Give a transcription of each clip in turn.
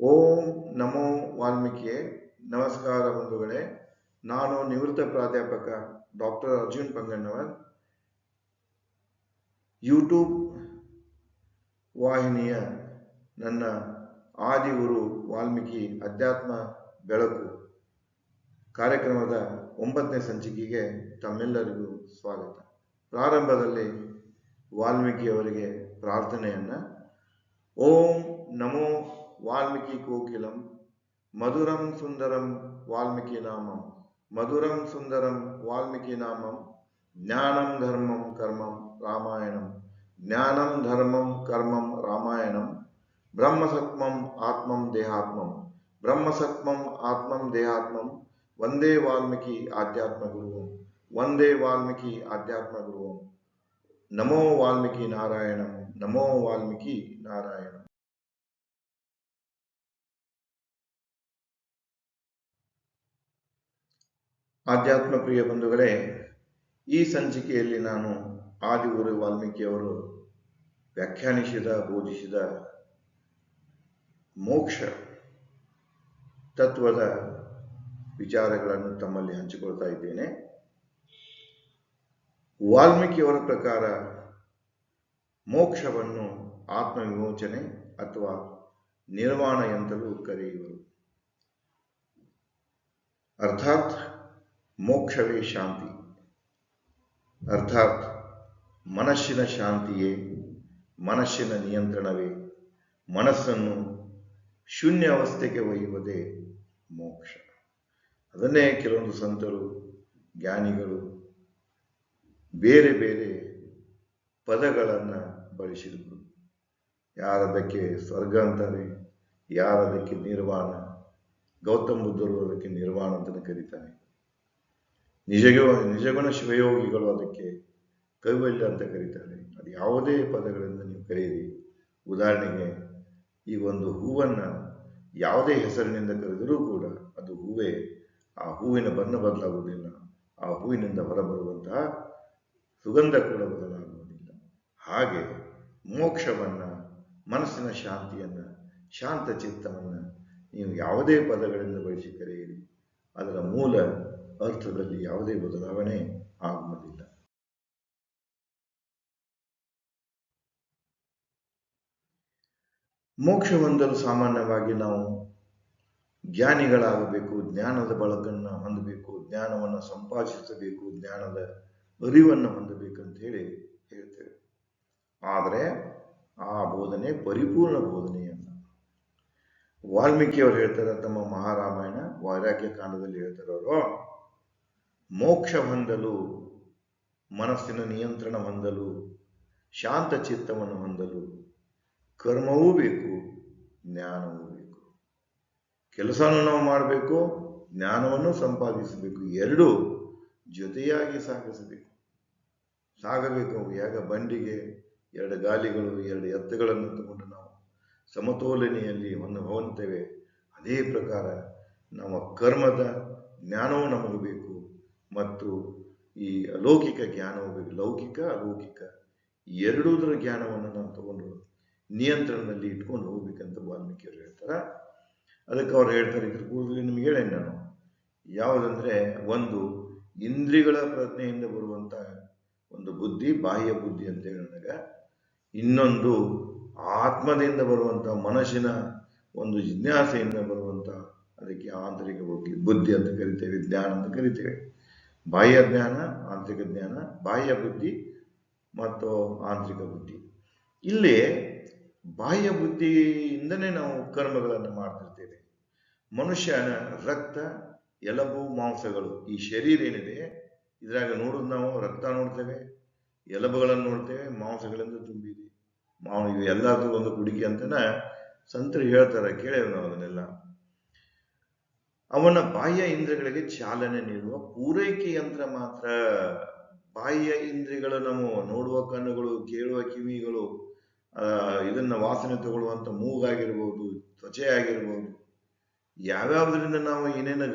ಓಂ ನಮೋ ವಾಲ್ಮೀಕಿ ನಮಸ್ಕಾರ ಬಂಧುಗಳೇ. ನಾನು ನಿವೃತ್ತ ಪ್ರಾಧ್ಯಾಪಕ ಡಾಕ್ಟರ್ ಅರ್ಜುನ್ ಪಂಗಣ್ಣವರ್. ಯೂಟ್ಯೂಬ್ ವಾಹಿನಿಯ ನನ್ನ ಆದಿ ಗುರು ವಾಲ್ಮೀಕಿ ಅಧ್ಯಾತ್ಮ ಬೆಳಕು ಕಾರ್ಯಕ್ರಮದ ಒಂಬತ್ತನೇ ಸಂಚಿಕೆಗೆ ತಮ್ಮೆಲ್ಲರಿಗೂ ಸ್ವಾಗತ. ಪ್ರಾರಂಭದಲ್ಲಿ ವಾಲ್ಮೀಕಿಯವರಿಗೆ ಪ್ರಾರ್ಥನೆಯನ್ನು. ಓಂ ನಮೋ ವಾಲ್ಮೀಕಿ ಕೋಕಿಲಂ ಮಧುರಂ ಸುಂದರಂ ವಾಲ್ಮೀಕಿ ನಾಮಂ ಮಧುರಂ ಸುಂದರಂ ವಾಲ್ಮೀಕಿ ನಾಮಂ ಜ್ಞಾನಂ ಧರ್ಮಂ ಕರ್ಮಂ ರಾಮಾಯಣಂ ಜ್ಞಾನಂ ಧರ್ಮಂ ಕರ್ಮಂ ರಾಮಾಯಣಂ ಬ್ರಹ್ಮಸತ್ಮಂ ಆತ್ಮಂ ದೇಹಾತ್ಮಂ ಬ್ರಹ್ಮಸತ್ಮಂ ಆತ್ಮಂ ದೇಹಾತ್ಮಂ ವಂದೇ ವಾಲ್ಮೀಕಿ ಆಧ್ಯಾತ್ಮ ಗುರುವಂ ವಂದೇ ವಾಲ್ಮೀಕಿ ಆಧ್ಯಾತ್ಮ ಗುರುವಂ ನಮೋ ವಾಲ್ಮೀಕಿ ನಾರಾಯಣಂ ನಮೋ ವಾಲ್ಮೀಕಿ ನಾರಾಯಣಂ ಆಧ್ಯಾತ್ಮ ಪ್ರಿಯ ಬಂಧುಗಳೇ, ಈ ಸಂಚಿಕೆಯಲ್ಲಿ ನಾನು ಆದಿಗುರು ವಾಲ್ಮೀಕಿಯವರು ವ್ಯಾಖ್ಯಾನಿಸಿದ, ಬೋಧಿಸಿದ ಮೋಕ್ಷ ತತ್ವದ ವಿಚಾರಗಳನ್ನು ತಮ್ಮಲ್ಲಿ ಹಂಚಿಕೊಳ್ತಾ ಇದ್ದೇನೆ. ವಾಲ್ಮೀಕಿಯವರ ಪ್ರಕಾರ ಮೋಕ್ಷವನ್ನು ಆತ್ಮವಿಮೋಚನೆ ಅಥವಾ ನಿರ್ವಾಣ ಎಂತಲೂ ಕರೆಯುವರು. ಅರ್ಥಾತ್ ಮೋಕ್ಷವೇ ಶಾಂತಿ. ಅರ್ಥಾತ್ ಮನಸ್ಸಿನ ಶಾಂತಿಯೇ ಮನಸ್ಸಿನ ನಿಯಂತ್ರಣವೇ. ಮನಸ್ಸನ್ನು ಶೂನ್ಯ ಅವಸ್ಥೆಗೆ ಒಯ್ಯುವುದೇ ಮೋಕ್ಷ. ಅದನ್ನೇ ಕೆಲವೊಂದು ಸಂತರು, ಜ್ಞಾನಿಗಳು ಬೇರೆ ಬೇರೆ ಪದಗಳನ್ನು ಬಳಸಿದರು. ಯಾರದಕ್ಕೆ ಸ್ವರ್ಗ ಅಂತಾರೆ ಯಾರದಕ್ಕೆ ನಿರ್ವಾಣ? ಗೌತಮ ಬುದ್ಧರು ಅದಕ್ಕೆ ನಿರ್ವಾಣ ಅಂತಲೇ ಕರೀತಾನೆ ನಿಜಗ, ನಿಜಗುಣ ಶಿವಯೋಗಿಗಳು ಅದಕ್ಕೆ ಕೈವಲ್ಯ ಅಂತ ಕರೀತಾರೆ. ಅದು ಯಾವುದೇ ಪದಗಳಿಂದ ನೀವು ಕರೆಯಿರಿ. ಉದಾಹರಣೆಗೆ, ಈ ಒಂದು ಹೂವನ್ನು ಯಾವುದೇ ಹೆಸರಿನಿಂದ ಕರೆದರೂ ಕೂಡ ಅದು ಹೂವೇ, ಆ ಹೂವಿನ ಬಣ್ಣ ಬದಲಾಗುವುದಿಲ್ಲ. ಆ ಹೂವಿನಿಂದ ಹೊರಬರುವಂತಹ ಸುಗಂಧ ಕೂಡ ಬದಲಾಗುವುದಿಲ್ಲ. ಹಾಗೆ ಮೋಕ್ಷವನ್ನು, ಮನಸ್ಸಿನ ಶಾಂತಿಯನ್ನು, ಶಾಂತ ಚಿತ್ತವನ್ನು ನೀವು ಯಾವುದೇ ಪದಗಳಿಂದ ಬಳಸಿ ಕರೆಯಿರಿ. ಅದರ ಮೂಲ ಅರ್ಥದಲ್ಲಿ ಯಾವುದೇ ಬದಲಾವಣೆ ಆಗುವುದಿಲ್ಲ. ಮೋಕ್ಷ ಹೊಂದಲು ಸಾಮಾನ್ಯವಾಗಿ ನಾವು ಜ್ಞಾನಿಗಳಾಗಬೇಕು, ಜ್ಞಾನದ ಬಳಕನ್ನು ಹೊಂದಬೇಕು, ಜ್ಞಾನವನ್ನು ಸಂಪಾದಿಸಬೇಕು, ಜ್ಞಾನದ ಅರಿವನ್ನು ಹೊಂದಬೇಕಂತ ಹೇಳಿ ಹೇಳ್ತೇವೆ. ಆದರೆ ಆ ಬೋಧನೆ ಪರಿಪೂರ್ಣ ಬೋಧನೆಯಲ್ಲ. ವಾಲ್ಮೀಕಿಯವರು ಹೇಳ್ತಾರೆ, ತಮ್ಮ ಮಹಾರಾಮಾಯಣ ವೈರಾಗ್ಯ ಕಾಂಡದಲ್ಲಿ ಹೇಳ್ತಾರೆ ಅವರು. ಮೋಕ್ಷ ಹೊಂದಲು, ಮನಸ್ಸಿನ ನಿಯಂತ್ರಣ ಹೊಂದಲು, ಶಾಂತ ಚಿತ್ತವನ್ನು ಹೊಂದಲು ಕರ್ಮವೂ ಬೇಕು, ಜ್ಞಾನವೂ ಬೇಕು. ಕೆಲಸವನ್ನು ನಾವು ಮಾಡಬೇಕು, ಜ್ಞಾನವನ್ನು ಸಂಪಾದಿಸಬೇಕು. ಎರಡೂ ಜೊತೆಯಾಗಿ ಸಾಗಿಸಬೇಕು. ಸಾಗಬೇಕು. ಯಾಗ ಬಂಡಿಗೆ ಎರಡು ಗಾಲಿಗಳು, ಎರಡು ಎತ್ತುಗಳನ್ನು ತಗೊಂಡು ನಾವು ಸಮತೋಲನೆಯಲ್ಲಿ ಒಂದು ಹೋಗುತ್ತೇವೆ ಅದೇ ಪ್ರಕಾರ ನಮ್ಮ ಕರ್ಮದ ಜ್ಞಾನವೂ ನಮಗೆ ಬೇಕು. ಮತ್ತು ಈ ಅಲೌಕಿಕ ಜ್ಞಾನವು ಲೌಕಿಕ, ಅಲೌಕಿಕ ಎರಡೂದರ ಜ್ಞಾನವನ್ನು ನಾವು ತಗೊಂಡು ನಿಯಂತ್ರಣದಲ್ಲಿ ಇಟ್ಕೊಂಡು ಹೋಗ್ಬೇಕಂತ ವಾಲ್ಮೀಕಿಯವರು ಹೇಳ್ತಾರೆ. ಅದಕ್ಕೆ ಅವ್ರು ಹೇಳ್ತಾರೆ, ಇದ್ರ ಕೂಡಲೇ ನಿಮ್ಗೆ ಹೇಳೇನು ನಾನು. ಯಾವುದಂದ್ರೆ ಒಂದು ಇಂದ್ರಿಗಳ ಪ್ರಜ್ಞೆಯಿಂದ ಬರುವಂತ ಒಂದು ಬುದ್ಧಿ, ಬಾಹ್ಯ ಬುದ್ಧಿ ಅಂತ ಹೇಳಿದಾಗ ಇನ್ನೊಂದು ಆತ್ಮದಿಂದ ಬರುವಂತ, ಮನಸ್ಸಿನ ಒಂದು ಜಿಜ್ಞಾಸೆಯಿಂದ ಬರುವಂತ, ಅದಕ್ಕೆ ಆಂತರಿಕ ಬುದ್ಧಿ ಅಂತ ಕರಿತೇವೆ, ಜ್ಞಾನ ಅಂತ ಕರಿತೇವೆ. ಬಾಹ್ಯ ಜ್ಞಾನ, ಆಂತರಿಕ ಜ್ಞಾನ, ಬಾಹ್ಯ ಬುದ್ಧಿ ಮತ್ತು ಆಂತರಿಕ ಬುದ್ಧಿ. ಇಲ್ಲಿ ಬಾಹ್ಯ ಬುದ್ಧಿಯಿಂದನೇ ನಾವು ಕರ್ಮಗಳನ್ನು ಮಾಡ್ತಿರ್ತೇವೆ. ಮನುಷ್ಯನ ರಕ್ತ, ಎಲಬು, ಮಾಂಸಗಳು, ಈ ಶರೀರ ಏನಿದೆ, ಇದ್ರಾಗ ನೋಡೋದು ನಾವು ರಕ್ತ ನೋಡ್ತೇವೆ, ಎಲಬುಗಳನ್ನು ನೋಡ್ತೇವೆ, ಮಾಂಸಗಳಿಂದ ತುಂಬಿದೆ. ಮಾವು ಇವೆಲ್ಲದೂ ಒಂದು ಕುಡಿಕೆ ಅಂತನ ಸಂತರು ಹೇಳ್ತಾರೆ ಕೇಳೇವೆ ನಾವು ಅದನ್ನೆಲ್ಲ. ಅವನ ಬಾಹ್ಯ ಇಂದ್ರಿಯಗಳಿಗೆ ಚಾಲನೆ ನೀಡುವ ಪೂರೈಕೆ ಯಂತ್ರ ಮಾತ್ರ. ಬಾಹ್ಯ ಇಂದ್ರಿಯಗಳು ನಾವು ನೋಡುವ ಕಣ್ಣುಗಳು, ಕೇಳುವ ಕಿವಿಗಳು ಇದನ್ನ ವಾಸನೆ ತಗೊಳ್ಳುವಂತ ಮೂಗಾಗಿರ್ಬೋದು ತ್ವಚೆ ಆಗಿರ್ಬೋದು, ಯಾವ್ಯಾವುದರಿಂದ ನಾವು ಏನೇನು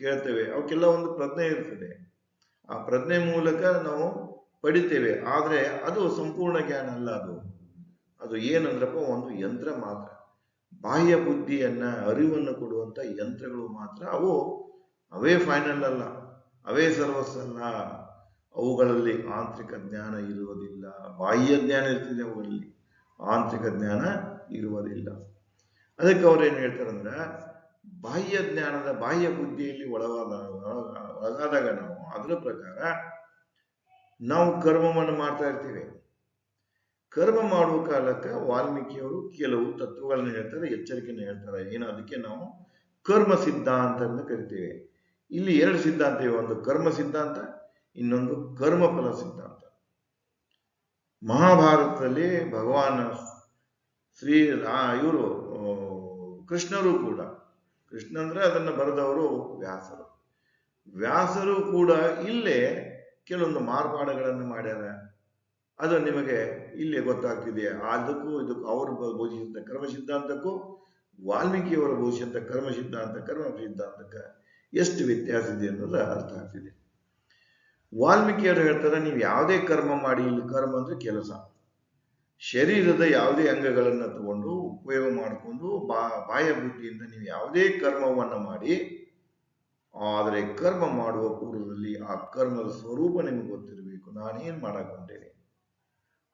ಕೇಳ್ತೇವೆ, ಅವಕ್ಕೆಲ್ಲ ಒಂದು ಪ್ರಜ್ಞೆ ಇರ್ತದೆ. ಆ ಪ್ರಜ್ಞೆ ಮೂಲಕ ನಾವು ಪಡಿತೇವೆ, ಆದರೆ ಅದು ಸಂಪೂರ್ಣ ಜ್ಞಾನ ಅಲ್ಲ ಅದು. ಅದು ಏನಂದ್ರಪ್ಪ, ಒಂದು ಯಂತ್ರ ಮಾತ್ರ. ಬಾಹ್ಯ ಬುದ್ಧಿಯನ್ನ, ಅರಿವನ್ನು ಕೊಡುವಂತ ಯಂತ್ರಗಳು ಮಾತ್ರ ಅವು ಅವೇ ಫೈನಲ್ ಅಲ್ಲ. ಅವೇ ಸರ್ವಸ್ಸಲ್ಲ ಅವುಗಳಲ್ಲಿ ಆಂತರಿಕ ಜ್ಞಾನ ಇರುವುದಿಲ್ಲ. ಬಾಹ್ಯ ಜ್ಞಾನ ಇರ್ತದೆ ಅವುಗಳಲ್ಲಿ. ಆಂತರಿಕ ಜ್ಞಾನ ಇರುವುದಿಲ್ಲ. ಅದಕ್ಕೆ ಅವ್ರೇನು ಹೇಳ್ತಾರಂದ್ರೆ, ಬಾಹ್ಯ ಜ್ಞಾನದ ಬಾಹ್ಯ ಬುದ್ಧಿಯಲ್ಲಿ ಒಳಗಾದ ಒಳಗಾದಾಗ ನಾವು, ಅದರ ಪ್ರಕಾರ ನಾವು ಕರ್ಮವನ್ನು ಮಾಡ್ತಾ ಇರ್ತೀವಿ. ಕರ್ಮ ಮಾಡುವ ಕಾಲಕ್ಕೆ ವಾಲ್ಮೀಕಿಯವರು ಕೆಲವು ತತ್ವಗಳನ್ನ ಹೇಳ್ತಾರೆ, ಎಚ್ಚರಿಕೆಯನ್ನು ಹೇಳ್ತಾರೆ. ಏನು ಅದಕ್ಕೆ ನಾವು ಕರ್ಮ ಸಿದ್ಧಾಂತ ಅಂತ ಕರಿತೇವೆ. ಇಲ್ಲಿ ಎರಡು ಸಿದ್ಧಾಂತ ಇವೆ. ಒಂದು ಕರ್ಮ ಸಿದ್ಧಾಂತ, ಇನ್ನೊಂದು ಕರ್ಮಫಲ ಸಿದ್ಧಾಂತ. ಮಹಾಭಾರತದಲ್ಲಿ ಭಗವಾನ್ ಶ್ರೀ ಇವರು ಕೃಷ್ಣರು ಕೂಡ, ಕೃಷ್ಣ ಅಂದ್ರೆ ಅದನ್ನ ಬರೆದವರು ವ್ಯಾಸರು. ವ್ಯಾಸರು ಕೂಡ ಇಲ್ಲೇ ಕೆಲವೊಂದು ಮಾರ್ಪಾಡುಗಳನ್ನು ಮಾಡ್ಯಾರ. ಅದು ನಿಮಗೆ ಇಲ್ಲಿ ಗೊತ್ತಾಗ್ತಿದೆ ಅದಕ್ಕೂ ಇದಕ್ಕೂ ಅವರು ಬೋಧಿಸಿದಂಥ ಕರ್ಮ ಸಿದ್ಧಾಂತಕ್ಕೂ ವಾಲ್ಮೀಕಿಯವರು ಬೋಧಿಸಿದಂಥ ಕರ್ಮ ಸಿದ್ಧಾಂತ, ಕರ್ಮ ಸಿದ್ಧಾಂತಕ್ಕೆ ಎಷ್ಟು ವ್ಯತ್ಯಾಸ ಇದೆ ಅನ್ನೋದು ಅರ್ಥ ಆಗ್ತಿದೆ. ವಾಲ್ಮೀಕಿಯವರು ಹೇಳ್ತಾರೆ, ನೀವು ಯಾವುದೇ ಕರ್ಮ ಮಾಡಿ, ಇಲ್ಲಿ ಕರ್ಮ ಅಂದ್ರೆ ಕೆಲಸ. ಶರೀರದ ಯಾವುದೇ ಅಂಗಗಳನ್ನು ತಗೊಂಡು ಉಪಯೋಗ ಮಾಡಿಕೊಂಡು ಬಾ ಬಾಯ ಬುದ್ಧಿಯಿಂದ ನೀವು ಯಾವುದೇ ಕರ್ಮವನ್ನು ಮಾಡಿ, ಆದರೆ ಕರ್ಮ ಮಾಡುವ ಪೂರ್ವದಲ್ಲಿ ಆ ಕರ್ಮದ ಸ್ವರೂಪ ನಿಮಗೆ ಗೊತ್ತಿರಬೇಕು. ನಾನೇನು ಮಾಡಕೊಂಡೇನೆ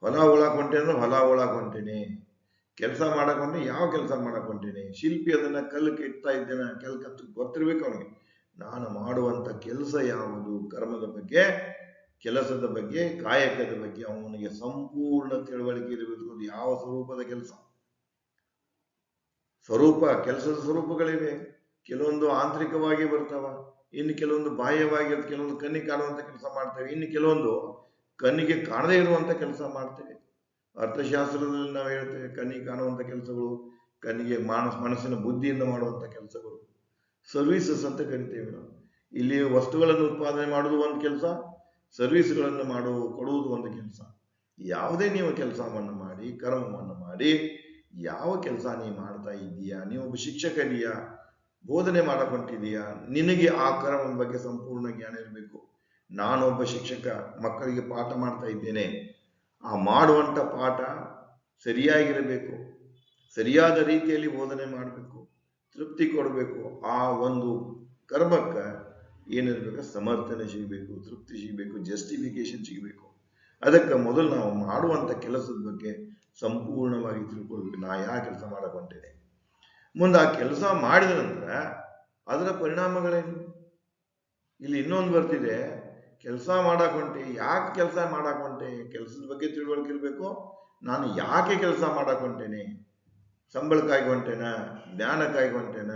ಹೊಲ ಉಳಾಕ್ ಅಂದ್ರೆ ಹೊಲ ಉಳಾಕ್ ಹೊಂಟೇನೆ. ಕೆಲಸ ಮಾಡಕ್ ಹೊಂಟೆ ಯಾವ ಕೆಲಸ ಮಾಡಕ್ ಹೊಂಟೇನೆ? ಶಿಲ್ಪಿ ಅದನ್ನ ಕಲ್ಲು ಕೆತ್ತಾ ಇದ್ದೇನೆ ಕೆಲ್ ಗೊತ್ತಿರ್ಬೇಕು ಅವನಿಗೆ. ನಾನು ಮಾಡುವಂತ ಕೆಲಸ ಯಾವುದು? ಕರ್ಮದ ಬಗ್ಗೆ, ಕೆಲಸದ ಬಗ್ಗೆ, ಕಾಯಕದ ಬಗ್ಗೆ ಅವನಿಗೆ ಸಂಪೂರ್ಣ ತಿಳುವಳಿಕೆ ಇರಬೇಕು ಅದು ಯಾವ ಸ್ವರೂಪದ ಕೆಲಸ? ಸ್ವರೂಪ, ಕೆಲಸದ ಸ್ವರೂಪಗಳಿವೆ. ಕೆಲವೊಂದು ಆಂತರಿಕವಾಗಿ ಬರ್ತಾವ, ಇನ್ನು ಕೆಲವೊಂದು ಬಾಹ್ಯವಾಗಿ ಕೆಲವೊಂದು ಕಣ್ಣಿಗೆ ಕಾಣುವಂತ ಕೆಲಸ ಮಾಡ್ತೇವೆ. ಇನ್ನು ಕೆಲವೊಂದು ಕಣ್ಣಿಗೆ ಕಾಣದೇ ಇರುವಂತ ಕೆಲಸ ಮಾಡ್ತೇವೆ. ಅರ್ಥಶಾಸ್ತ್ರದಲ್ಲಿ ನಾವು ಹೇಳ್ತೇವೆ, ಕಣ್ಣಿಗೆ ಕಾಣುವಂತ ಕೆಲಸಗಳು, ಕಣ್ಣಿಗೆ ಮಾನಸ, ಮನಸ್ಸಿನ ಬುದ್ಧಿಯಿಂದ ಮಾಡುವಂತ ಕೆಲಸಗಳು. ಸರ್ವೀಸಸ್ ಅಂತ ಕರಿತೇವೆ ನಾವು. ಇಲ್ಲಿ ವಸ್ತುಗಳನ್ನು ಉತ್ಪಾದನೆ ಮಾಡುವುದು ಒಂದು ಕೆಲಸ, ಸರ್ವಿಸ್ಗಳನ್ನು ಮಾಡುವ, ಕೊಡುವುದು ಒಂದು ಕೆಲಸ. ಯಾವುದೇ ನೀವು ಕೆಲಸವನ್ನು ಮಾಡಿ, ಕರ್ಮವನ್ನು ಮಾಡಿ, ಯಾವ ಕೆಲಸ ನೀವು ಮಾಡ್ತಾ ಇದ್ದೀಯಾ, ನೀವು ಒಬ್ಬ ಶಿಕ್ಷಕರಿಯಾ ಬೋಧನೆ ಮಾಡಕೊಂಡಿದೀಯಾ ನಿನಗೆ ಆ ಕರ್ಮದ ಬಗ್ಗೆ ಸಂಪೂರ್ಣ ಜ್ಞಾನ ಇರಬೇಕು. ನಾನೊಬ್ಬ ಶಿಕ್ಷಕ, ಮಕ್ಕಳಿಗೆ ಪಾಠ ಮಾಡ್ತಾ ಇದ್ದೇನೆ. ಆ ಮಾಡುವಂಥ ಪಾಠ ಸರಿಯಾಗಿರಬೇಕು. ಸರಿಯಾದ ರೀತಿಯಲ್ಲಿ ಬೋಧನೆ ಮಾಡಬೇಕು. ತೃಪ್ತಿ ಕೊಡಬೇಕು. ಆ ಒಂದು ಕರ್ಮಕ್ಕೆ ಏನಿರಬೇಕು? ಸಮರ್ಥನೆ ಸಿಗಬೇಕು, ತೃಪ್ತಿ ಸಿಗಬೇಕು ಜಸ್ಟಿಫಿಕೇಶನ್ ಸಿಗಬೇಕು. ಅದಕ್ಕೆ ಮೊದಲು ನಾವು ಮಾಡುವಂಥ ಕೆಲಸದ ಬಗ್ಗೆ ಸಂಪೂರ್ಣವಾಗಿ ತಿಳ್ಕೊಳ್ಬೇಕು. ನಾ ಯಾವ ಕೆಲಸ ಮಾಡಕ್ ಮುಂದೆ ಆ ಕೆಲಸ ಮಾಡಿದ ನಂತರ ಅದರ ಪರಿಣಾಮಗಳೇನು? ಇಲ್ಲಿ ಇನ್ನೊಂದು ಬರ್ತಿದೆ. ಕೆಲಸ ಮಾಡಕ್ ಹೊಂಟೆ ಯಾಕೆ ಕೆಲಸ ಮಾಡಕ್ ಹೊಂಟೆ ಕೆಲಸದ ಬಗ್ಗೆ ತಿಳುವಳಿಕೆ ಇರಬೇಕು. ನಾನು ಯಾಕೆ ಕೆಲಸ ಮಾಡಕ್ ಹೊಂಟೇನೆ ಸಂಬಳಕ್ಕಾಗಿ ಹೊಂಟೇನ? ಜ್ಞಾನಕ್ಕಾಗಿ ಹೊಂಟೇನ?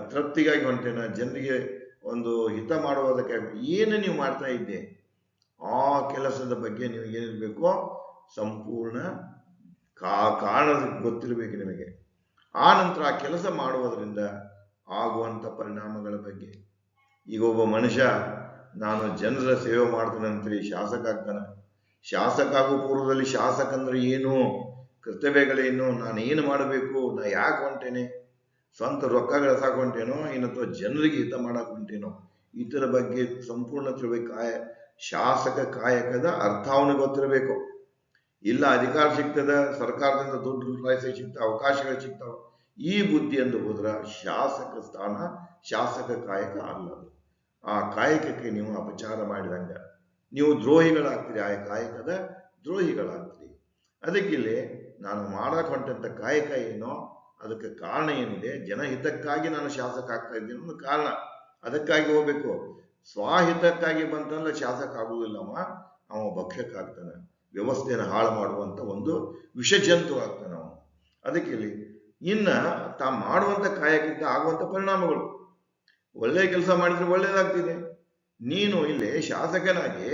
ತೃಪ್ತಿಗಾಗಿ ಹೊಂಟೇನ? ಜನರಿಗೆ ಒಂದು ಹಿತ ಮಾಡುವುದಕ್ಕಾಗಿ ಏನು ನೀವು ಮಾಡ್ತಾ ಇದ್ದೆ? ಆ ಕೆಲಸದ ಬಗ್ಗೆ ನೀವು ಏನಿರ್ಬೇಕು ಸಂಪೂರ್ಣ ಕಾ ಕಾರಣ ಗೊತ್ತಿರಬೇಕು ನಿಮಗೆ. ಆ ನಂತರ ಆ ಕೆಲಸ ಮಾಡುವುದರಿಂದ ಆಗುವಂತ ಪರಿಣಾಮಗಳ ಬಗ್ಗೆ. ಈಗ ಒಬ್ಬ ಮನುಷ್ಯ ನಾನು ಜನರ ಸೇವೆ ಮಾಡ್ತೇನೆ ಅಂತೇಳಿ ಶಾಸಕ ಆಗ್ತಾನೆ. ಶಾಸಕ ಆಗೋ ಪೂರ್ವದಲ್ಲಿ ಶಾಸಕ ಅಂದ್ರೆ ಏನು? ಕರ್ತವ್ಯಗಳೇನು? ನಾನು ಏನು ಮಾಡಬೇಕು? ನಾ ಯಾಕೆ ಹೊಂಟೇನೆ? ಸ್ವಂತ ರೊಕ್ಕ ಗಳಿಸಾಕ ಹೊಂಟೇನೋ? ಜನರಿಗೆ ಹಿತ ಮಾಡಕ್ ಹೊಂಟೇನೋ? ಇದರ ಬಗ್ಗೆ ಸಂಪೂರ್ಣ ತಿಳಬೇಕು ಕಾಯ, ಶಾಸಕ ಕಾಯಕದ ಅರ್ಥ ಅವನಿಗೆ ಗೊತ್ತಿರಬೇಕು. ಇಲ್ಲ ಅಧಿಕಾರ ಸಿಗ್ತದ, ಸರ್ಕಾರದಿಂದ ದುಡ್ಡು ರೂಪಾಯಿಸಿ ಸಿಗ್ತಾವ, ಅವಕಾಶಗಳು ಸಿಗ್ತಾವ. ಈ ಬುದ್ಧಿ ಎಂದು ಹೋದ್ರ ಶಾಸಕ ಸ್ಥಾನ, ಶಾಸಕ ಕಾಯಕ ಅಲ್ಲದು ಆ ಕಾಯಕಕ್ಕೆ ನೀವು ಅಪಚಾರ ಮಾಡಿದಂಗ. ನೀವು ದ್ರೋಹಿಗಳಾಗ್ತೀರಿ, ಆ ಕಾಯಕದ ದ್ರೋಹಿಗಳಾಗ್ತೀರಿ. ಅದಕ್ಕಿಲ್ಲಿ ನಾನು ಮಾಡಕ್ ಹೊಂಟಂತ ಕಾಯಕ ಏನೋ, ಅದಕ್ಕೆ ಕಾರಣ ಏನಿದೆ, ಜನಹಿತಕ್ಕಾಗಿ ನಾನು ಶಾಸಕ ಆಗ್ತಾ ಇದ್ದೀನಿ ಅನ್ನೋ ಕಾರಣ. ಅದಕ್ಕಾಗಿ ಹೋಗ್ಬೇಕು. ಸ್ವಹಿತಕ್ಕಾಗಿ ಬಂತಂದ್ರೆ ಶಾಸಕ ಆಗುವುದಿಲ್ಲಮ್ಮ ಅವ ಆಗ್ತಾನೆ ವ್ಯವಸ್ಥೆಯನ್ನು ಹಾಳು ಮಾಡುವಂತ ಒಂದು ವಿಷಜಂತು ಆಗ್ತಾನೆ ಅವನು. ಅದಕ್ಕೆ ಇಲ್ಲಿ ಇನ್ನ ತಾ ಮಾಡುವಂತ ಕಾಯಕದಿಂದ ಆಗುವಂತ ಪರಿಣಾಮಗಳು. ಒಳ್ಳೆ ಕೆಲಸ ಮಾಡಿದ್ರೆ ಒಳ್ಳೇದಾಗ್ತಿದೆ. ನೀನು ಇಲ್ಲಿ ಶಾಸಕನಾಗಿ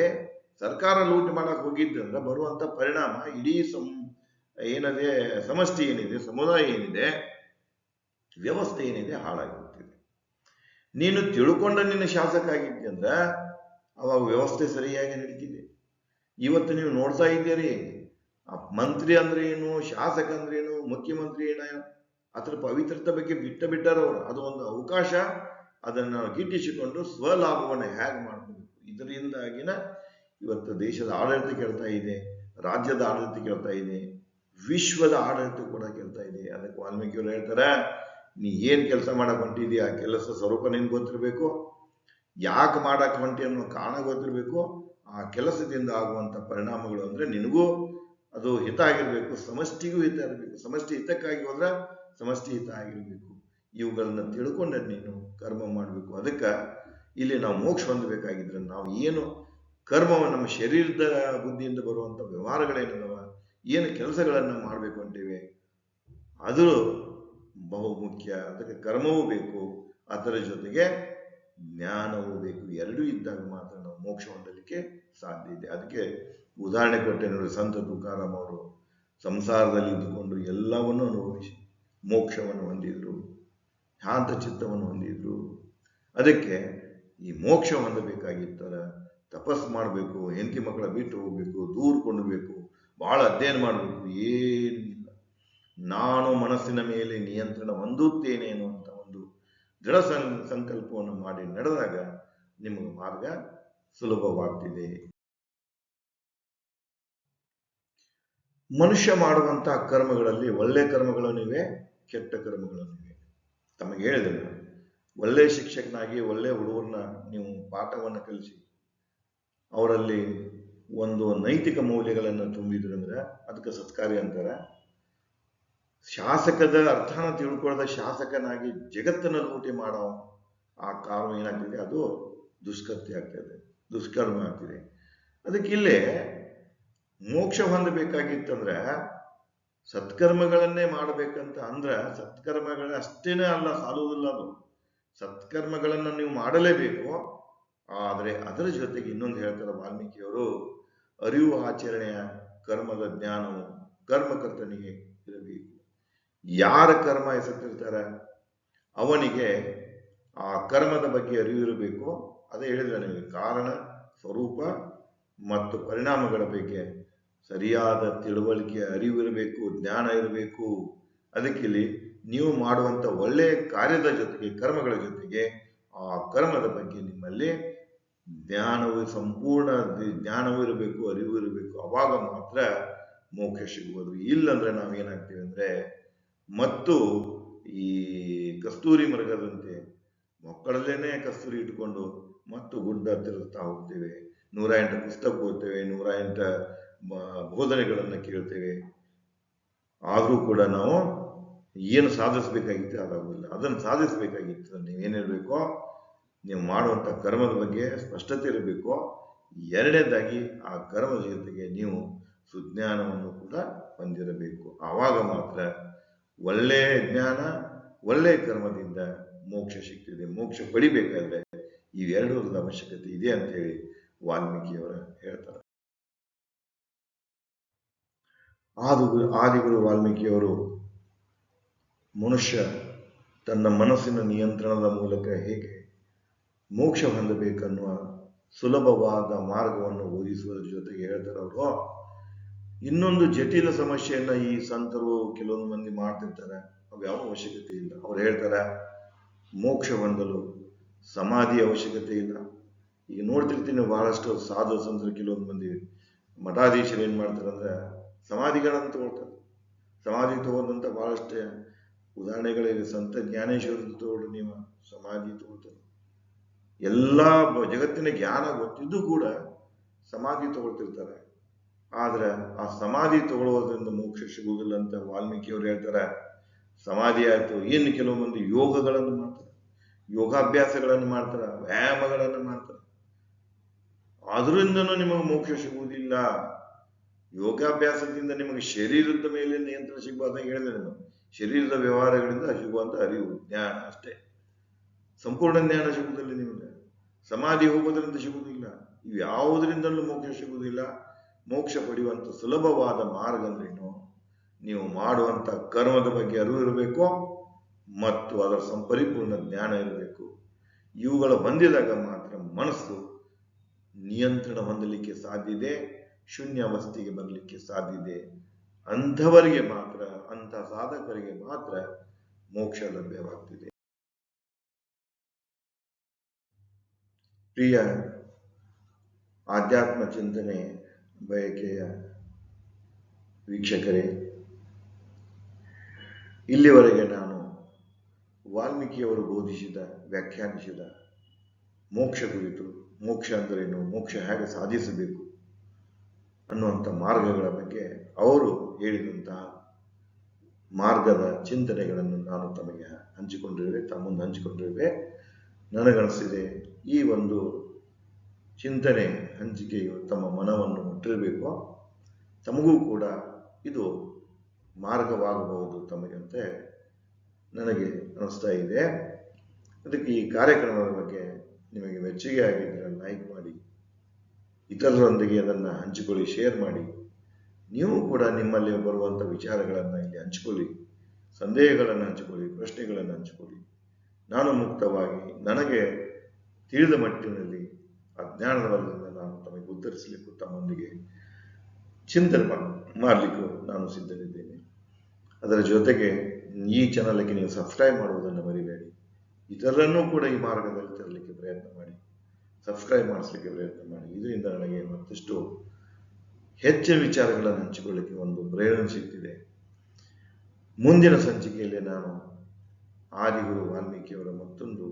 ಸರ್ಕಾರ ಲೂಟಿ ಮಾಡಕ್ ಹೋಗಿದ್ದಂದ್ರೆ ಬರುವಂತ ಪರಿಣಾಮ ಇಡೀ ಸಂ ಏನದೆ, ಸಮಷ್ಟಿ ಏನಿದೆ, ಸಮುದಾಯ ಏನಿದೆ, ವ್ಯವಸ್ಥೆ ಏನಿದೆ ಹಾಳಾಗಿಬಿಡ್ತಿದೆ. ನೀನು ತಿಳ್ಕೊಂಡ ನಿನ್ನ ಶಾಸಕ ಆಗಿದ್ದೆ ಅಂದ್ರೆ ಅವಾಗ ವ್ಯವಸ್ಥೆ ಸರಿಯಾಗಿ ನಡೀತಿದೆ. ಇವತ್ತು ನೀವು ನೋಡ್ತಾ ಇದ್ದೀರಿ ಮಂತ್ರಿ ಅಂದ್ರೆ ಏನು, ಶಾಸಕ ಅಂದ್ರೆ ಏನು, ಮುಖ್ಯಮಂತ್ರಿ ಏನ, ಅದರ ಪವಿತ್ರತೆ ಬಗ್ಗೆ ಬಿಟ್ಟ ಬಿಟ್ಟಾರವ್ರು. ಅದು ಒಂದು ಅವಕಾಶ. ಅದನ್ನು ನಾವು ಗಿಟ್ಟಿಸಿಕೊಂಡು ಸ್ವಲಾಭವನ್ನು ಹೇಗೆ ಮಾಡಬೇಕು ಇದರಿಂದಾಗಿನ ಇವತ್ತು ದೇಶದ ಆಡಳಿತ ಕೇಳ್ತಾ ಇದೆ, ರಾಜ್ಯದ ಆಡಳಿತ ಕೇಳ್ತಾ ಇದೆ, ವಿಶ್ವದ ಆಡಳಿತ ಕೂಡ ಕೇಳ್ತಾ ಇದೆ. ಅದಕ್ಕೆ ವಾಲ್ಮೀಕಿಯವರು ಹೇಳ್ತಾರೆ, ನೀ ಏನು ಕೆಲಸ ಮಾಡಕ್ ಹೊಂಟಿದೀಯ? ಆ ಕೆಲಸ ಸ್ವರೂಪ ನಿನ್ಗೆ ಗೊತ್ತಿರಬೇಕು. ಯಾಕೆ ಮಾಡಕ್ ಹೊಂಟಿ ಅನ್ನೋ ಕಾರಣ ಗೊತ್ತಿರಬೇಕು. ಆ ಕೆಲಸದಿಂದ ಆಗುವಂತ ಪರಿಣಾಮಗಳು ಅಂದ್ರೆ ನಿನಗೂ ಅದು ಹಿತ ಆಗಿರಬೇಕು, ಸಮಷ್ಟಿಗೂ ಹಿತ ಇರಬೇಕು. ಸಮಷ್ಟಿ ಹಿತಕ್ಕಾಗಿ ಹೋದ್ರೆ ಸಮಷ್ಟಿ ಹಿತ ಆಗಿರ್ಬೇಕು. ಇವುಗಳನ್ನ ತಿಳ್ಕೊಂಡ್ರೆ ನೀನು ಕರ್ಮ ಮಾಡಬೇಕು. ಅದಕ್ಕೆ ಇಲ್ಲಿ ನಾವು ಮೋಕ್ಷ ಹೊಂದಬೇಕಾಗಿದ್ರೆ ನಾವು ಏನು ಕರ್ಮವ ನಮ್ಮ ಶರೀರದ ಬುದ್ಧಿಯಿಂದ ಬರುವಂಥ ವ್ಯವಹಾರಗಳೇನಿದವ? ಏನು ಕೆಲಸಗಳನ್ನು ಮಾಡಬೇಕು ಅಂತೇವೆ? ಅದು ಬಹು ಮುಖ್ಯ. ಅದಕ್ಕೆ ಕರ್ಮವೂ ಬೇಕು. ಅದರ ಜೊತೆಗೆ ಜ್ಞಾನವೂ ಬೇಕು. ಎರಡೂ ಇದ್ದಾಗ ಮಾತ್ರ ನಾವು ಮೋಕ್ಷ ಹೊಂದಲಿಕ್ಕೆ ಸಾಧ್ಯ ಇದೆ. ಅದಕ್ಕೆ ಉದಾಹರಣೆ ಕೊಟ್ಟೆ ನೋಡಿ ಸಂತ ತುಕಾರಾಮ್ ಅವರು. ಸಂಸಾರದಲ್ಲಿ ಇದ್ದುಕೊಂಡು ಎಲ್ಲವನ್ನೂ ಅನುಭವಿಸಿ ಮೋಕ್ಷವನ್ನು ಹೊಂದಿದ್ರು. ಶಾಂತ ಚಿತ್ತವನ್ನು ಹೊಂದಿದ್ರು. ಅದಕ್ಕೆ ಈ ಮೋಕ್ಷ ಹೊಂದಬೇಕಾಗಿತ್ತಲ್ಲ. ತಪಸ್ ಮಾಡಬೇಕು, ಹೆಂಡತಿ ಮಕ್ಕಳ ಬಿಟ್ಟು ಹೋಗ್ಬೇಕು, ದೂರ ಕೊಂಡಬೇಕು ಬಹಳ ಅಧ್ಯಯನ ಮಾಡಬೇಕು, ಏನಿಲ್ಲ. ನಾನು ಮನಸ್ಸಿನ ಮೇಲೆ ನಿಯಂತ್ರಣ ಹೊಂದುತ್ತೇನೆ ಅನ್ನುವಂಥ ಒಂದು ದೃಢ ಸಂ, ಸಂಕಲ್ಪವನ್ನು ಮಾಡಿ ನಡೆದಾಗ ನಿಮಗೆ ಮಾರ್ಗ ಸುಲಭವಾಗ್ತಿದೆ. ಮನುಷ್ಯ ಮಾಡುವಂತಹ ಕರ್ಮಗಳಲ್ಲಿ ಒಳ್ಳೆ ಕರ್ಮಗಳನ್ನು ಇವೆ ಕೆಟ್ಟ ಕರ್ಮಗಳನ್ನು ಇವೆ ತಮಗೆ ಹೇಳಿದೆ ನಾನು ಒಳ್ಳೆ ಶಿಕ್ಷಕನಾಗಿ ಒಳ್ಳೆ ಹುಡುಗರನ್ನ ನೀವು ಪಾಠವನ್ನು ಕಲಿಸಿ, ಅವರಲ್ಲಿ ಒಂದು ನೈತಿಕ ಮೌಲ್ಯಗಳನ್ನು ತುಂಬಿದ್ರು ಅಂದ್ರೆ ಅದಕ್ಕೆ ಸತ್ಕಾರಿ ಅಂತಾರೆ. ಶಾಸಕದ ಅರ್ಥನ ತಿಳ್ಕೊಳ್ಳದ ಶಾಸಕನಾಗಿ ಜಗತ್ತನ್ನ ಲೂಟಿ ಮಾಡೋ ಆ ಕಾರಣ ಏನಾಗ್ತಿದೆ? ಅದು ದುಷ್ಕೃತ್ಯ ಆಗ್ತದೆ, ದುಷ್ಕರ್ಮ ಆಗ್ತಿದೆ. ಅದಕ್ಕೆ ಇಲ್ಲೇ ಮೋಕ್ಷ ಹೊಂದಬೇಕಾಗಿತ್ತಂದ್ರೆ ಸತ್ಕರ್ಮಗಳನ್ನೇ ಮಾಡಬೇಕಂತ ಅಂದ್ರೆ ಸತ್ಕರ್ಮಗಳ ಅಷ್ಟೇನೆ ಅಲ್ಲ, ಸಾಲುವುದಿಲ್ಲ ಅದು. ಸತ್ಕರ್ಮಗಳನ್ನು ನೀವು ಮಾಡಲೇಬೇಕು. ಆದರೆ ಅದರ ಜೊತೆಗೆ ಇನ್ನೊಂದು ಹೇಳ್ತಾರೆ ವಾಲ್ಮೀಕಿಯವರು, ಅರಿವು ಆಚರಣೆಯ ಕರ್ಮದ ಜ್ಞಾನವು ಕರ್ಮಕರ್ತನಿಗೆ ಇರಬೇಕು. ಯಾರ ಕರ್ಮ ಎಸತ್ತಿರ್ತಾರೆ ಅವನಿಗೆ ಆ ಕರ್ಮದ ಬಗ್ಗೆ ಅರಿವು ಇರಬೇಕು? ಅದೇ ಹೇಳಿದ್ರೆ ನಿಮಗೆ ಕಾರಣ, ಸ್ವರೂಪ ಮತ್ತು ಪರಿಣಾಮಗಳ ಬಗ್ಗೆ ಸರಿಯಾದ ತಿಳುವಳಿಕೆ, ಅರಿವಿರಬೇಕು, ಜ್ಞಾನ ಇರಬೇಕು. ಅದಕ್ಕೆ ಇಲ್ಲಿ ನೀವು ಮಾಡುವಂತ ಒಳ್ಳೆಯ ಕಾರ್ಯದ ಜೊತೆಗೆ, ಕರ್ಮಗಳ ಜೊತೆಗೆ ಆ ಕರ್ಮದ ಬಗ್ಗೆ ನಿಮ್ಮಲ್ಲಿ ಜ್ಞಾನವು ಸಂಪೂರ್ಣ ಜ್ಞಾನವೂ ಇರಬೇಕು, ಅರಿವು ಇರಬೇಕು. ಅವಾಗ ಮಾತ್ರ ಮೋಕ್ಷ ಸಿಗುವುದು ಇಲ್ಲಂದ್ರೆ ನಾವೇನಾಗ್ತೀವಿ ಅಂದ್ರೆ, ಮತ್ತು ಈ ಕಸ್ತೂರಿ ಮೃಗದಂತೆ ಮಕ್ಕಳಲ್ಲೇನೆ ಕಸ್ತೂರಿ ಇಟ್ಕೊಂಡು ಮತ್ತು ಗುಡ್ಡ ತಿರುಗ್ತಾ ಹೋಗ್ತೇವೆ. ನೂರ ಎಂಟು ಪುಸ್ತಕ ಓದ್ತೇವೆ ನೂರ ಎಂಟು ಬೋಧನೆಗಳನ್ನು ಕೇಳ್ತೇವೆ. ಆದರೂ ಕೂಡ ನಾವು ಏನು ಸಾಧಿಸಬೇಕಾಗಿತ್ತು ಅದಾಗುವುದಿಲ್ಲ ಅದನ್ನು ಸಾಧಿಸಬೇಕಾಗಿತ್ತು. ನೀವೇನು ಇರಬೇಕು ನೀವು ಮಾಡುವಂಥ ಕರ್ಮದ ಬಗ್ಗೆ ಸ್ಪಷ್ಟತೆ ಇರಬೇಕು. ಎರಡನೇದಾಗಿ ಆ ಕರ್ಮದ ಜೊತೆಗೆ ನೀವು ಸುಜ್ಞಾನವನ್ನು ಕೂಡ ಹೊಂದಿರಬೇಕು. ಆವಾಗ ಮಾತ್ರ ಒಳ್ಳೆಯ ಜ್ಞಾನ ಒಳ್ಳೆಯ ಕರ್ಮದಿಂದ ಮೋಕ್ಷ ಸಿಗ್ತಿದೆ. ಮೋಕ್ಷ ಪಡಿಬೇಕಾದ್ರೆ ಇವೆರಡರದ ಅವಶ್ಯಕತೆ ಇದೆ ಅಂತ ಹೇಳಿ ವಾಲ್ಮೀಕಿಯವರ ಹೇಳ್ತಾರೆ. ಆದಿಗುರು ಆದಿಗುರು ವಾಲ್ಮೀಕಿಯವರು ಮನುಷ್ಯ ತನ್ನ ಮನಸ್ಸಿನ ನಿಯಂತ್ರಣದ ಮೂಲಕ ಹೇಗೆ ಮೋಕ್ಷ ಹೊಂದಬೇಕನ್ನುವ ಸುಲಭವಾದ ಮಾರ್ಗವನ್ನು ಓದಿಸುವುದರ ಜೊತೆಗೆ ಹೇಳ್ತಾರೆ ಅವರು. ಇನ್ನೊಂದು ಜಟಿಲ ಸಮಸ್ಯೆಯನ್ನ ಈ ಸಂತರು ಕೆಲವೊಂದು ಮಂದಿ ಮಾಡ್ತಿರ್ತಾರೆ. ಅವು ಯಾವ ಅವಶ್ಯಕತೆ ಇಲ್ಲ. ಅವ್ರು ಹೇಳ್ತಾರೆ, ಮೋಕ್ಷ ಹೊಂದಲು ಸಮಾಧಿ ಅವಶ್ಯಕತೆ ಇಲ್ಲ. ಈಗ ನೋಡ್ತಿರ್ತೀನಿ, ಬಹಳಷ್ಟು ಸಾಧು ಸಂತರು ಕೆಲವೊಂದು ಮಂದಿ ಮಠಾಧೀಶರು ಏನ್ ಮಾಡ್ತಾರೆ ಅಂದ್ರೆ ಸಮಾಧಿಗಳನ್ನು ತಗೊಳ್ತಾರೆ ಸಮಾಧಿ ತಗೊಂಡಂತ ಭಾಳಷ್ಟು ಉದಾಹರಣೆಗಳಿವೆ. ಸಂತ ಜ್ಞಾನೇಶ್ವರದ್ದು ತಗೊಳ್ಳಿ ನೀವು ಸಮಾಧಿ ತಗೊಳ್ತಾರೆ ಎಲ್ಲ ಜಗತ್ತಿನ ಜ್ಞಾನ ಗೊತ್ತಿದ್ದು ಕೂಡ ಸಮಾಧಿ ತಗೊಳ್ತಿರ್ತಾರೆ. ಆದ್ರೆ ಆ ಸಮಾಧಿ ತಗೊಳ್ಳೋದ್ರಿಂದ ಮೋಕ್ಷ ಸಿಗುವುದಿಲ್ಲ ಅಂತ ವಾಲ್ಮೀಕಿಯವರು ಹೇಳ್ತಾರೆ. ಸಮಾಧಿ ಆಯ್ತು. ಇನ್ನು ಕೆಲವು ಮಂದಿ ಯೋಗಗಳನ್ನು ಮಾಡ್ತಾರೆ. ಯೋಗಾಭ್ಯಾಸಗಳನ್ನು ಮಾಡ್ತಾರೆ. ವ್ಯಾಯಾಮಗಳನ್ನು ಮಾಡ್ತಾರೆ. ಅದರಿಂದನೂ ನಿಮಗೆ ಮೋಕ್ಷ ಸಿಗುವುದಿಲ್ಲ. ಯೋಗಾಭ್ಯಾಸದಿಂದ ನಿಮಗೆ ಶರೀರದ ಮೇಲೆ ನಿಯಂತ್ರಣ ಸಿಗುವಂತ ಹೇಳಿದೆ ನಾನು. ಶರೀರದ ವ್ಯವಹಾರಗಳಿಂದ ಸಿಗುವಂತ ಅರಿವು, ಜ್ಞಾನ ಅಷ್ಟೇ. ಸಂಪೂರ್ಣ ಜ್ಞಾನ ಸಿಗುವುದಿಲ್ಲ ನಿಮಗೆ. ಸಮಾಧಿ ಹೋಗೋದ್ರಿಂದ ಸಿಗುವುದಿಲ್ಲ. ಇವು ಯಾವುದರಿಂದಲೂ ಮೋಕ್ಷ ಸಿಗುವುದಿಲ್ಲ. ಮೋಕ್ಷ ಪಡೆಯುವಂಥ ಸುಲಭವಾದ ಮಾರ್ಗ ಅಂದ್ರೇನು ನೀವು ಮಾಡುವಂಥ ಕರ್ಮದ ಬಗ್ಗೆ ಅರಿವು ಇರಬೇಕು ಮತ್ತು ಅದರ ಸಂಪರಿಪೂರ್ಣ ಜ್ಞಾನ ಇರಬೇಕು. ಇವುಗಳು ಬಂದಿದಾಗ ಮಾತ್ರ ಮನಸ್ಸು ನಿಯಂತ್ರಣ ಹೊಂದಲಿಕ್ಕೆ ಸಾಧ್ಯ ಶೂನ್ಯ ಅವಸ್ಥೆಗೆ ಬರಲಿಕ್ಕೆ ಸಾಧ್ಯ ಇದೆ. ಅಂಥವರಿಗೆ ಮಾತ್ರ, ಅಂಥ ಸಾಧಕರಿಗೆ ಮಾತ್ರ ಮೋಕ್ಷ ಲಭ್ಯವಾಗ್ತಿದೆ. ಪ್ರಿಯ ಆಧ್ಯಾತ್ಮ ಚಿಂತನೆ ಬಯಕೆಯ ವೀಕ್ಷಕರೇ, ಇಲ್ಲಿವರೆಗೆ ನಾನು ವಾಲ್ಮೀಕಿಯವರು ಬೋಧಿಸಿದ, ವ್ಯಾಖ್ಯಾನಿಸಿದ ಮೋಕ್ಷ ಕುರಿತು, ಮೋಕ್ಷ ಅಂದರೇನು, ಮೋಕ್ಷ ಹೇಗೆ ಸಾಧಿಸಬೇಕು ಅನ್ನುವಂಥ ಮಾರ್ಗಗಳ ಬಗ್ಗೆ ಅವರು ಹೇಳಿದಂತಹ ಮಾರ್ಗದ ಚಿಂತನೆಗಳನ್ನು ನಾನು ತಮಗೆ ಹಂಚಿಕೊಂಡಿರುವೆ ತಮ್ಮನ್ನು ಹಂಚಿಕೊಂಡಿರುವೆ. ನನಗನಿಸಿದೆ ಈ ಒಂದು ಚಿಂತನೆ ಹಂಚಿಕೆಯು ತಮ್ಮ ಮನವನ್ನು ಮುಟ್ಟಿರಬೇಕು. ತಮಗೂ ಕೂಡ ಇದು ಮಾರ್ಗವಾಗಬಹುದು ತಮಗಂತೆ ನನಗೆ ಅನಿಸ್ತಾ ಇದೆ. ಅದಕ್ಕೆ ಈ ಕಾರ್ಯಕ್ರಮದ ಬಗ್ಗೆ ನಿಮಗೆ ಮೆಚ್ಚುಗೆ ಆಗಿದ್ದರೆ ಲೈಕ್ ಮಾಡಿ ಇತರರೊಂದಿಗೆ ಅದನ್ನು ಹಂಚಿಕೊಳ್ಳಿ ಶೇರ್ ಮಾಡಿ. ನೀವು ಕೂಡ ನಿಮ್ಮಲ್ಲಿ ಬರುವಂಥ ವಿಚಾರಗಳನ್ನು ಇಲ್ಲಿ ಹಂಚಿಕೊಳ್ಳಿ. ಸಂದೇಹಗಳನ್ನು ಹಂಚಿಕೊಳ್ಳಿ, ಪ್ರಶ್ನೆಗಳನ್ನು ಹಂಚಿಕೊಳ್ಳಿ. ನಾನು ಮುಕ್ತವಾಗಿ, ನನಗೆ ತಿಳಿದ ಮಟ್ಟಿನಲ್ಲಿ ಅಜ್ಞಾನದ ಬಲದಿಂದ ನಾನು ತಮಗೆ ಉತ್ತರಿಸಲಿಕ್ಕೂ ತಮ್ಮೊಂದಿಗೆ ಚಿಂತನೆ ಮಾಡಲಿಕ್ಕೂ ನಾನು ಸಿದ್ಧನಿದ್ದೇನೆ. ಅದರ ಜೊತೆಗೆ ಈ ಚಾನಲ್ಗೆ ನೀವು ಸಬ್ಸ್ಕ್ರೈಬ್ ಮಾಡುವುದನ್ನು ಮರಿಬೇಡಿ. ಇತರರನ್ನೂ ಕೂಡ ಈ ಮಾರ್ಗದಲ್ಲಿ ತರಲಿಕ್ಕೆ ಪ್ರಯತ್ನ ಮಾಡಿ. ಸಬ್ಸ್ಕ್ರೈಬ್ ಮಾಡಿಸ್ಲಿಕ್ಕೆ ಪ್ರಯತ್ನ ಮಾಡಿ. ಇದರಿಂದ ನನಗೆ ಮತ್ತಷ್ಟು ಹೆಚ್ಚಿನ ವಿಚಾರಗಳನ್ನು ಹಂಚಿಕೊಳ್ಳಿಕ್ಕೆ ಒಂದು ಪ್ರೇರಣೆ ಸಿಗ್ತಿದೆ. ಮುಂದಿನ ಸಂಚಿಕೆಯಲ್ಲಿ ನಾನು ಆದಿಗುರು ವಾಲ್ಮೀಕಿಯವರ ಮತ್ತೊಂದು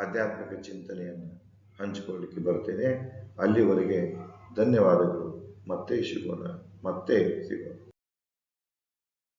ಆಧ್ಯಾತ್ಮಿಕ ಚಿಂತನೆಯನ್ನು ಹಂಚಿಕೊಳ್ಳಲಿಕ್ಕೆ ಬರ್ತೇನೆ. ಅಲ್ಲಿವರೆಗೆ ಧನ್ಯವಾದಗಳು. ಮತ್ತೆ ಸಿಗೋಣ ಮತ್ತೆ ಸಿಗೋಣ